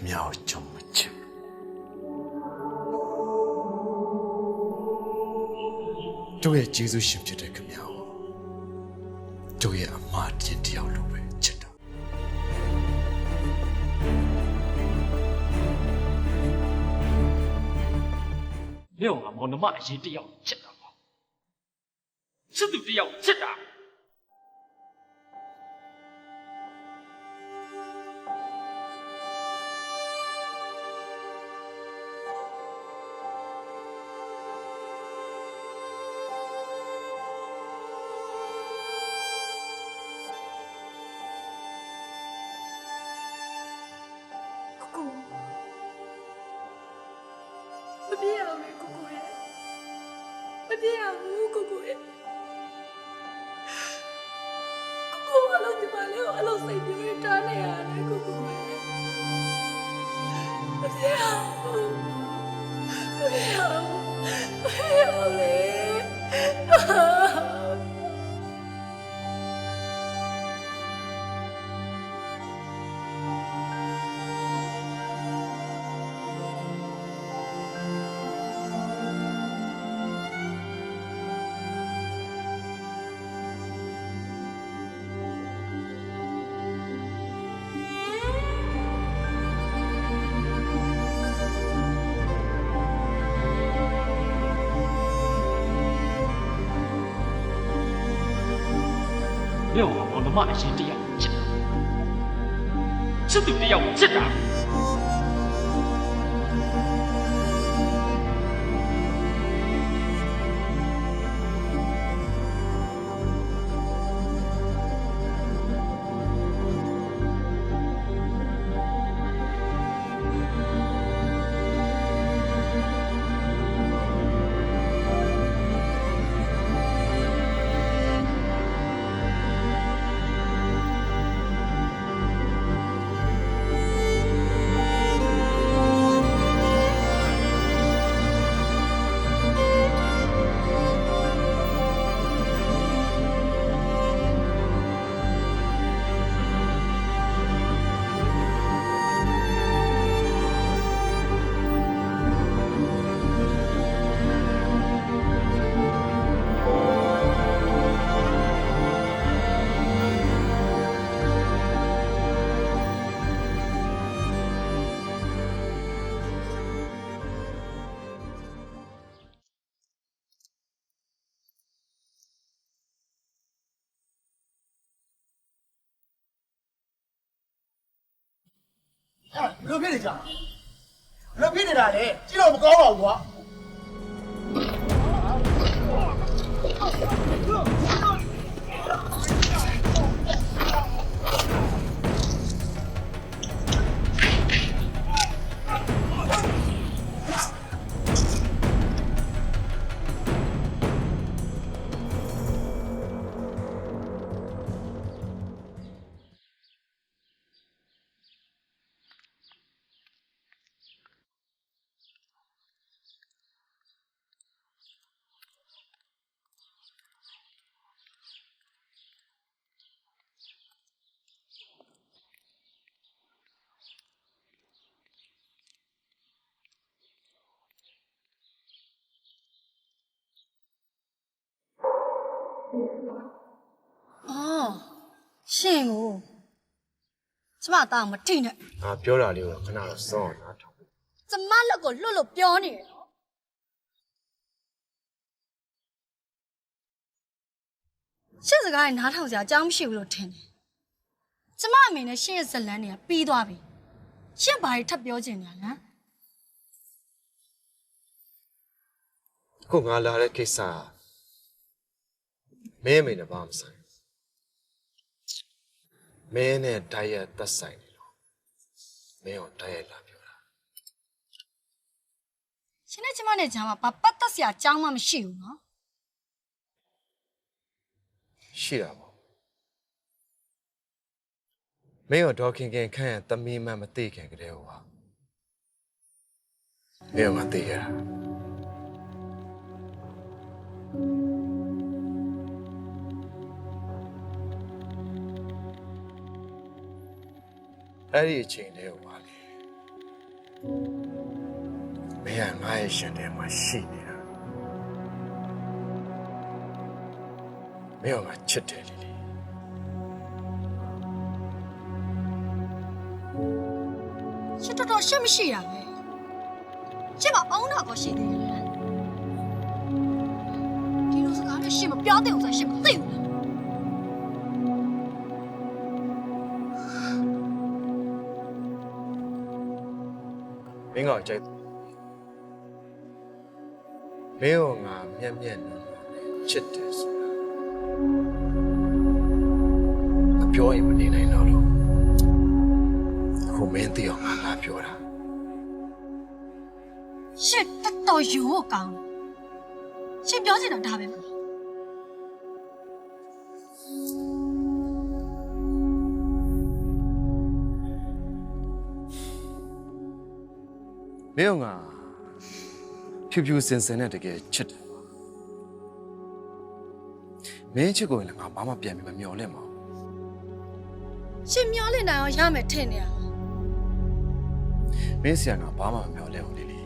ခင်ဗျားကိုကျွန်မချစ်တို့ရဲ့ကျေးဇူးရှင်ဖြစ်တဲ့ခင်ဗျားကိုတို့ရဲ့အမတင်တယောက်လိုပဲချစ်တာမင်းကမောင်နှမအရင်တယောက်ချစ်တာပေါ့ချစ်သူတယောက်ချစ်တာ မပြေရဘူးကိုကိုရဲ့ကိုကိုအလုံးဒီပါလေအလုံးစိတ်ပြေးတားနေရတယ်ကိုကိုရဲ့ မင်းကမောင်နှမအရင်တယောက်ချစ်တာချစ်သူတယောက်ချစ်တာ ဘယ်လိုဖြစ်နေကြလဲဘယ်လိုဖြစ်နေတာလဲကြည့်တော့မကောင်းပါဘူးကွာ အော်ရှင်ကိုကျမတောင်မထိနဲ့ငါပြောတာလေးကိုခဏတော့စောင့်နားထောင်ကျမလက်ကိုလွတ်လို့ပြောနေတယ်နော်ရှင့်စကားနဲ့နားထောင်စရာအကြောင်းမရှိဘူးလို့ထင်တယ်ကျမအမေနဲ့ရှင့်ရဲ့ဇလန်းတွေကပြီးသွားပြီရှင့်ဘာတွေထပ်ပြောချင်တယ်လဲခုငါလာတဲ့ကိစ္စက မင်းအမေနဲ့ဘာမှမဆိုင်ဘူးမင်းနဲ့တိုက်ရိုက်သက်ဆိုင်နေလို့မင်းကိုတိုက်ရိုက်လာပြောတာရှင်နဲ့ကျမနဲ့ဂျာမှာဘာပတ်သက်စရာအကြောင်းမှမရှိဘူးနော်ရှိတာပေါ့မင်းရောဒေါက်ခင်ခင်ခန့်ရဲ့သမီးမှမသိခင်ကတည်းကဟာမင်းကမသိရတာ အဲ့ဒီအချိန်တည်းကပါလေမင်းကငါရဲ့ရှင်ထဲမှာရှိနေတာမင်းကငါချစ်တယ်လီလီရှစ်တော်တော်ရှစ်မရှိတာပဲရှစ်မအောင်တာကိုရှိသေးတယ်ဒီလိုစကားနဲ့ရှစ်မပြောတဲ့ဥစ္စာရှစ်မသိဘူး လားမင်းကကြိုက်မင်းကငါမျက်မျက်နှာချစ်တယ်ဆိုတာမပြောရင်မနေနိုင်တော့လို့အခုမင်းသိအောင်ငါလာပြောတာရှစ်တော်တော်ယူဖို့ကောင်းတယ်ရှစ်ပြောချင်တာဒါပဲမလား မင်းကငါဖြူဖြူစင်စင်နဲ့တကယ်ချစ်တယ်မင်းချစ်ကိုရင်လည်းငါဘာမှပြန်ပြီးမမျော်လင့်ပါဘူးရှစ်မျောလင့်နိုင်အောင်ရမယ်ထင်နေရလားမင်းဆရာကဘာမှမမျော်လင့်ဘူးလေလေ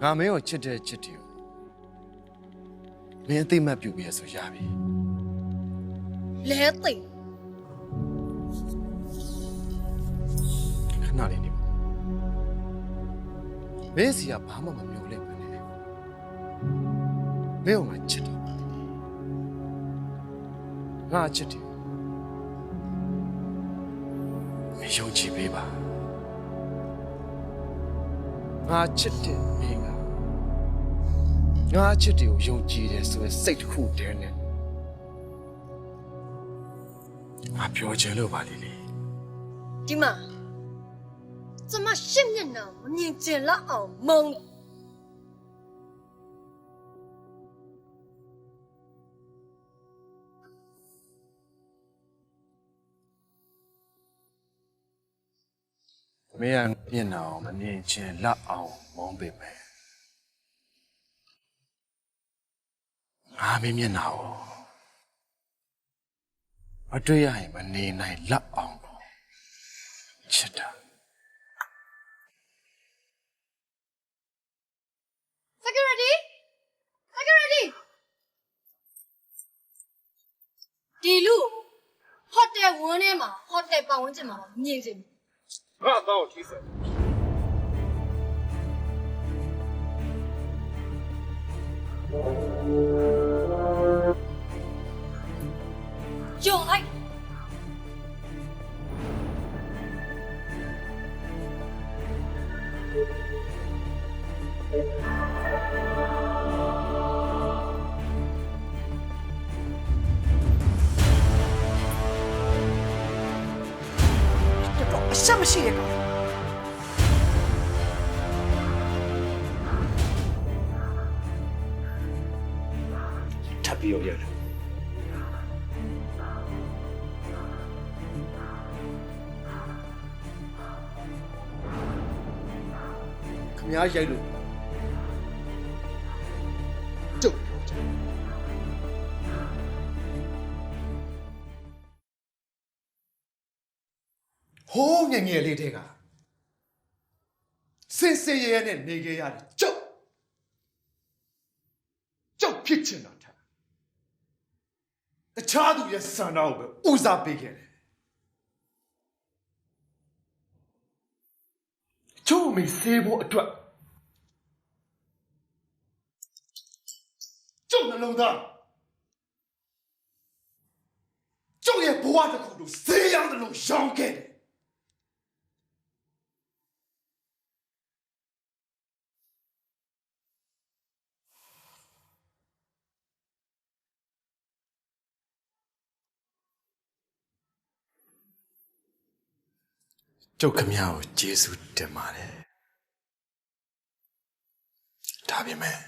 ငါမင်းကိုချစ်တဲ့ချစ်တယ်ကိုမင်းအသိမှတ်ပြုပြီးရဆိုရပြီလဲသိခဏလေးနေပါ မင်းစီကဘာမှမမျော်လင့်ဘူးနဲ့မင်းကိုငါချစ်တယ်ငါချစ်တယ်မင်းယုံကြည်ပေးပါငါချစ်တယ်မင်းကငါချစ်တယ်ကိုယုံကြည်တယ်ဆိုရင်စိတ်တစ်ခုတည်းနဲ့ငါပြောချင်လို့ပါလေလေဒီမှာ ကျမရှစ်မျက်နှာမမြင်ကျင်လောက်အောင်မုံတယ်မင်းကပြင်အောင်မမြင်ချင်လက်အောင်မုန်းပေမ ဒီလူဟိုတယ်ဝန်းထဲမှာဟိုတယ်ပတ်ဝန်းကျင်မှာမမြင်ချင်ဘူးငါတော့ထိစက်ယုံလိုက် အဆက်မရှိတဲ့ကောင်ထပ်ပြီးရရတယ်ခမားရိုက်လို့ကျုပ်ပြောချင် ဟိုးငယ်ငယ်လေးတဲ့ကစင်စင်ရဲရဲနဲ့နေခဲ့ရတယ်ကျုပ်ကျုပ်ဖြစ်ချင်တာထားတခြားသူရဲ့စံတော်ကိုပဲဦးစားပေးခဲ့တယ်ကျုပ်မိစေဖို့အတွက်ကျုပ်နှလုံးသားကျုပ်ရဲ့ဘဝတစ်ခုလုံးဈေးရောင်းတယ်လို့ရောင်းခဲ့တယ် ကျုပ်ခမရကိုကျေးဇူးတင်ပါတယ်ဒါပေမဲ့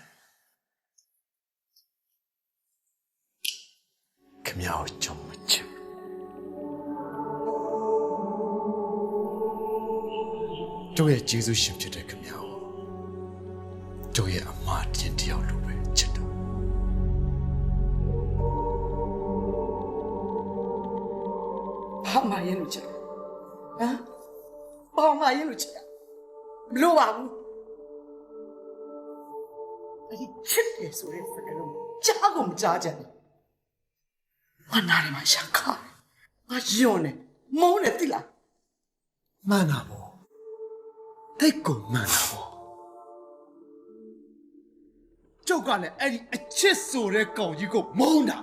ခမရကိုကြုံမချင်ကျုပ်ရဲ့ကျေးဇူးရှင်ဖြစ်တဲ့ခမရကိုကျုပ်ရဲ့အမတင်တယောက်လိုပဲချစ်တယ်ဘာမှရလို့ချက်ဟမ် ပေါင်မရင်လို့ချစ်တာမလို့ပါဘူးအဲ့ဒီချစ်တယ်ဆိုတဲ့စကားလုံးကြားကုန်မကြားကြဘူးမနာရမှာရှာခါငါယွန်းနေမုန်းနေတိလားမှန်တာပေါ့တိတ်ကိုမှန်တာပေါ့ကျုပ်ကလည်းအဲ့ဒီအချစ်ဆိုတဲ့ကောင်ကြီးကိုမုန်းတာ